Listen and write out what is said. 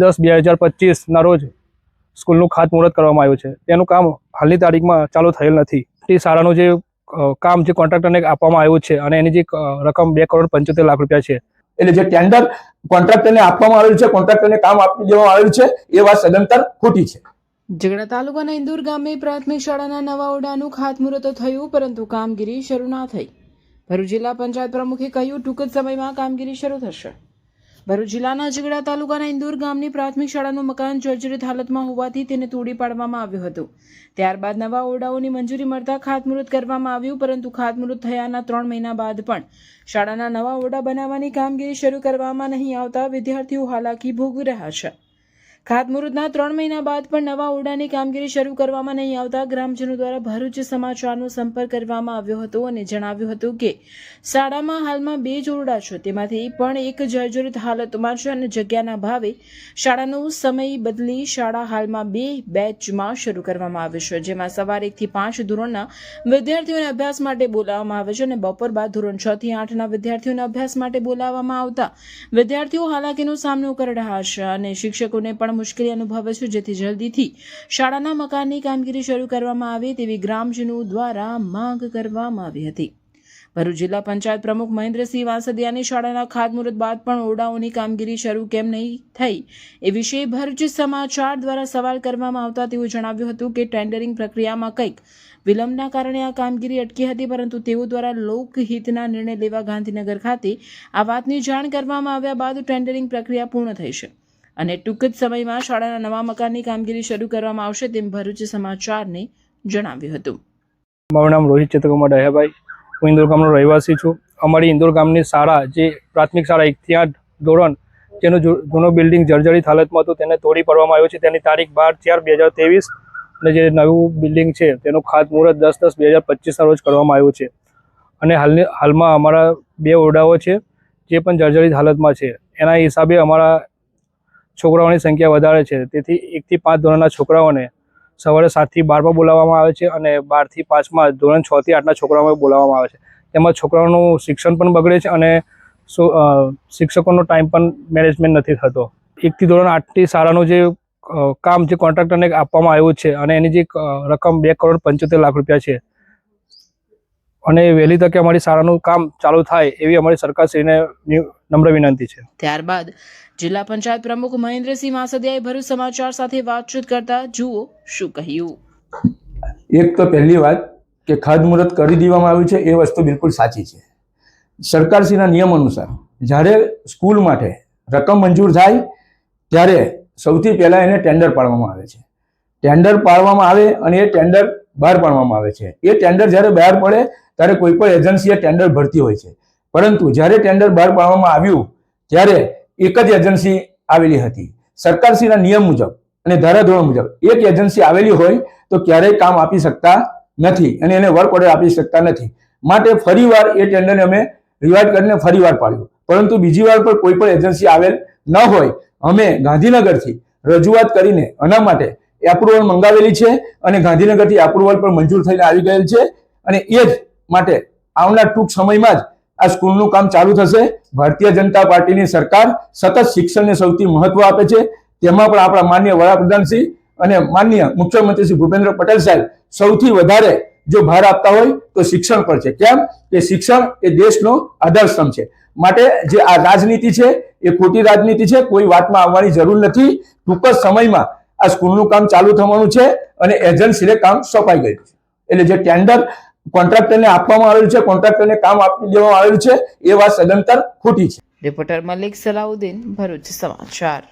દસ બે હજાર પચીસના રોજ સ્કૂલનું ખાતમુહૂર્ત કરવામાં આવ્યું છે. તેનું કામ હાલની તારીખમાં ચાલુ થયેલ નથી. તે શાળાનું જે કામ જે કોન્ટ્રાક્ટરને આપવામાં આવ્યું છે અને એની જે રકમ બે કરોડ પંચોતેર લાખ રૂપિયા છે. એટલે જે ટેન્ડર કોન્ટ્રાક્ટરને આપવામાં આવેલું છે કોન્ટ્રાક્ટરને કામ આપી દેવામાં આવેલું છે એ વાત સદંતર ખોટી છે. ઝઘડા તાલુકાના ઇન્દુર ગામે પ્રાથમિક શાળાના નવા ઓરડાનું ખાતમુહૂર્ત થયું પરંતુ કામગીરી શરૂ ના થઈ. ભરૂચ જિલ્લા પંચાયત પ્રમુખે કહ્યું ટૂંક જ સમયમાં કામગીરી શરૂ થશે. ભરૂચ જિલ્લાના ઝઘડા તાલુકાના ઇન્દુર ગામની પ્રાથમિક શાળાનું મકાન જર્જરિત હાલતમાં હોવાથી તેને તોડી પાડવામાં આવ્યું હતું. ત્યારબાદ નવા ઓરડાઓની મંજૂરી મળતા ખાતમુહૂર્ત કરવામાં આવ્યું, પરંતુ ખાતમુહૂર્ત થયાના ત્રણ મહિના બાદ પણ શાળાના નવા ઓરડા બનાવવાની કામગીરી શરૂ કરવામાં નહીં આવતા વિદ્યાર્થીઓ હાલાકી ભોગવી રહ્યા છે. ખાતમુહૂર્તના ત્રણ મહિના બાદ પણ નવા ઓરડાની કામગીરી શરૂ કરવામાં નહીં આવતા ગ્રામજનો દ્વારા ભરૂચ સમાચારનો સંપર્ક કરવામાં આવ્યો હતો અને જણાવ્યું હતું કે, શાળામાં હાલમાં બે જ ઓરડા છે. તેમાંથી પણ એક જર્જરિત હાલતમાં છે અને જગ્યાના ભાવે શાળાનો સમય બદલી શાળા હાલમાં બે બેચમાં શરૂ કરવામાં આવે છે, જેમાં સવારે એકથી પાંચ ધોરણના વિદ્યાર્થીઓને અભ્યાસ માટે બોલાવવામાં આવે છે અને બપોર બાદ ધોરણ છ થી આઠના વિદ્યાર્થીઓને અભ્યાસ માટે બોલાવવામાં આવતા વિદ્યાર્થીઓ હાલાકીનો સામનો કરી રહ્યા છે અને શિક્ષકોને પણ મુશ્કેલી અનુભવે છે જેથી જલ્દીથી શાળાના મકાનની કામગીરી શરૂ કરવામાં આવે તેવી ગ્રામજનો દ્વારા માંગ કરવામાં આવી હતી. ભરૂચ જિલ્લા પંચાયત પ્રમુખ મહેન્દ્રસિંહ વાંસદિયાની શાળાના ખાતમુહૂર્ત બાદ પણ ઓરડાઓની કામગીરી શરૂ કેમ નહીં થઈ એ વિશે ભરૂચ સમાચાર દ્વારા સવાલ કરવામાં આવતા તેઓ જણાવ્યું હતું કે ટેન્ડરિંગ પ્રક્રિયામાં કંઈક વિલંબના કારણે આ કામગીરી અટકી હતી, પરંતુ તેઓ દ્વારા લોકહિતના નિર્ણય લેવા ગાંધીનગર ખાતે આ વાતની જાણ કરવામાં આવ્યા બાદ ટેન્ડરિંગ પ્રક્રિયા પૂર્ણ થઈ છે. અને ટૂંક જ સમયમાં શાળાના નવા મકાનની કામગીરી શરૂ કરવામાં આવશે તેમ ભરૂચ સમાચારને જણાવ્યું હતું. મારું નામ રોહિત ચેતકુમાર ડહેભાઈ. હું ઇન્દોર ગામનો રહેવાસી છું. અમારી ઇન્દોર ગામની શાળા જે પ્રાથમિક શાળા એકથી આઠ ધોરણ જેનું જૂનું બિલ્ડિંગ જર્જરિત હાલતમાં હતું તેને તોડી પાડવામાં આવ્યું છે. તેની તારીખ બાર ચાર બે હજાર ત્રેવીસ અને જે નવું બિલ્ડિંગ છે તેનું ખાતમુહૂર્ત દસ દસ બે હજાર પચીસના રોજ કરવામાં આવ્યું છે. અને હાલની, હાલમાં અમારા બે ઓરડાઓ છે જે પણ જર્જરિત હાલતમાં છે. એના હિસાબે અમારા છોકરાઓની સંખ્યા વધારે છે. તેથી એકથી પાંચ ધોરણના છોકરાઓને સવારે સાતથી બારમાં બોલાવવામાં આવે છે અને બારથી પાંચમાં ધોરણ છથી આઠના છોકરાઓને બોલાવવામાં આવે છે. તેમાં છોકરાઓનું શિક્ષણ પણ બગડે છે અને શિક્ષકોનો ટાઈમ પણ મેનેજમેન્ટ નથી થતો. એકથી ધોરણ આઠથી શાળાનું જે કામ જે કોન્ટ્રાક્ટરને આપવામાં આવ્યું છે અને એની જે રકમ બે કરોડ પંચોતેર લાખ રૂપિયા છે. અને વહેલી તકે અમારી શાળાનું કામ ચાલુ થાય એવી અમારી સરકારશ્રીને નિ- નમ્ર વિનંતી છે. ત્યારબાદ જિલ્લા પંચાયત પ્રમુખ મહેન્દ્રસિંહ માસદિયાએ ભરૂચ સમાચાર સાથે વાતચીત કરતા જુઓ શું કહ્યું. એક તો પહેલી વાત કે ખાતમુહૂર્ત કરી દેવામાં આવ્યું છે એ વસ્તુ બિલકુલ સાચી છે. સરકારશ્રીના નિયમ અનુસાર જ્યારે સ્કૂલ માટે રકમ મંજૂર થાય ત્યારે સૌથી પહેલાં એને ટેન્ડર પાડવામાં આવે છે. ટેન્ડર પાડવામાં આવે અને એ ટેન્ડર બહાર પાડવામાં આવે છે. એ ટેન્ડર જ્યારે બહાર પડે ત્યારે કોઈ પણ એજન્સી એ ટેન્ડર ભરતી હોય છે. પરંતુ જ્યારે ટેન્ડર બહાર પાડવામાં આવ્યું, ત્યારે એક જ એજન્સી આવેલી હતી. સરકારશ્રીના નિયમ મુજબ અને ધારાધોરણ મુજબ એક એજન્સી આવેલી હોય તો ક્યારેય કામ આપી શકતા નથી અને એને વર્ક ઓર્ડર આપી શકતા નથી. માટે ફરીવાર એ ટેન્ડરને અમે રિવાઇડ કરીને ફરીવાર પાડ્યું. પરંતુ બીજી વાર પણ કોઈ પણ એજન્સી આવેલ ન હોય, અમે ગાંધીનગરથી રજૂઆત કરીને આના માટે એપ્રુવલ મંગાવેલી છે અને ગાંધીનગરથી એપ્રુવલ પણ મંજૂર થઈને આવી ગયેલ છે. અને એ જ માટે આવનાર ટૂંક સમયમાં જ આ સ્કૂલનું કામ ચાલુ થશે. ભારતીય જનતા પાર્ટીની સરકાર સતત શિક્ષણને સૌથી મહત્વ આપે છે. તેમાં પણ આપણા માન્ય વડાપ્રધાનશ્રી અને માન્ય મુખ્યમંત્રી શ્રી ભૂપેન્દ્ર પટેલ સાહેબ સૌથી વધારે જો ભાર આપતા હોય તો શિક્ષણ પર છે. કેમ? કે શિક્ષણ એ દેશનો આધારસ્તંભ છે. માટે જે આ રાજનીતિ છે એ ખોટી રાજનીતિ છે. કોઈ વાતમાં આવવાની જરૂર નથી. ટૂંક જ સમયમાં આ સ્કૂલનું કામ ચાલુ થવાનું છે અને એજન્સીને કામ સોંપાઈ ગયું છે. એટલે જે ટેન્ડર કોન્ટ્રાક્ટરને આપવામાં આવેલ છે, કોન્ટ્રાક્ટરને કામ આપી દેવામાં આવેલ છે, એ વાત સદંતર ખોટી છે. રિપોર્ટર મલિક સલાઉદ્દીન ભરૂચ સમાચાર.